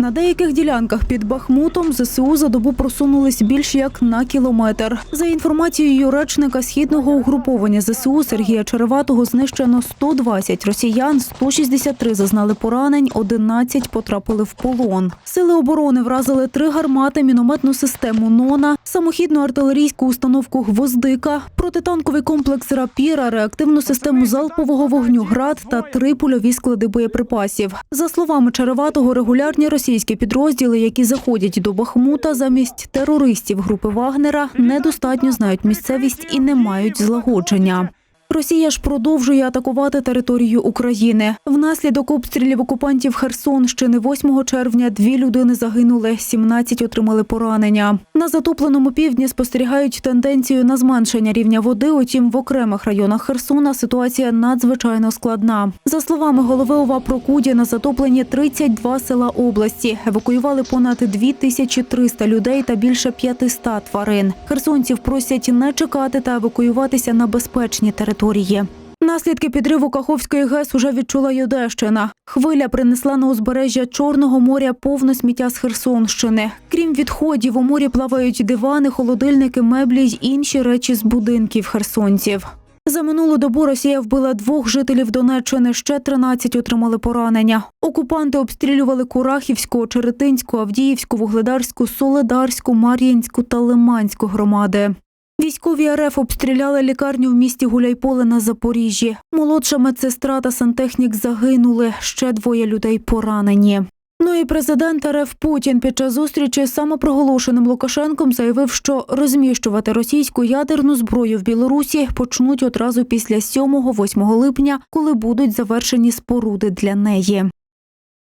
На деяких ділянках під Бахмутом ЗСУ за добу просунулись більш як на кілометр. За інформацією речника східного угруповання ЗСУ Сергія Череватого знищено 120 росіян, 163 зазнали поранень, 11 потрапили в полон. Сили оборони вразили три гармати, мінометну систему НОНА, самохідну артилерійську установку Гвоздика, протитанковий комплекс Рапіра, реактивну систему залпового вогню ГРАД та три польові склади боєприпасів. За словами Череватого, регулярні російські підрозділи, які заходять до Бахмута замість терористів групи Вагнера, недостатньо знають місцевість і не мають злагодження. Росія ж продовжує атакувати територію України. Внаслідок обстрілів окупантів Херсонщини 8 червня дві людини загинули, 17 отримали поранення. На затопленому півдні спостерігають тенденцію на зменшення рівня води. Утім, в окремих районах Херсона ситуація надзвичайно складна. За словами голови ОВА Прокудіна, затоплені 32 села області. Евакуювали понад 2300 людей та більше 500 тварин. Херсонців просять не чекати та евакуюватися на безпечні території. Наслідки підриву Каховської ГЕС уже відчула й Одещина. Хвиля принесла на узбережжя Чорного моря повно сміття з Херсонщини. Крім відходів, у морі плавають дивани, холодильники, меблі й інші речі з будинків херсонців. За минулу добу Росія вбила двох жителів Донеччини, ще 13 отримали поранення. Окупанти обстрілювали Курахівську, Черетинську, Авдіївську, Вугледарську, Соледарську, Мар'їнську та Лиманську громади. Військові РФ обстріляли лікарню в місті Гуляйполе на Запоріжжі. Молодша медсестра та сантехнік загинули, ще двоє людей поранені. Ну і президент РФ Путін під час зустрічі з самопроголошеним Лукашенком заявив, що розміщувати російську ядерну зброю в Білорусі почнуть одразу після 7-8 липня, коли будуть завершені споруди для неї.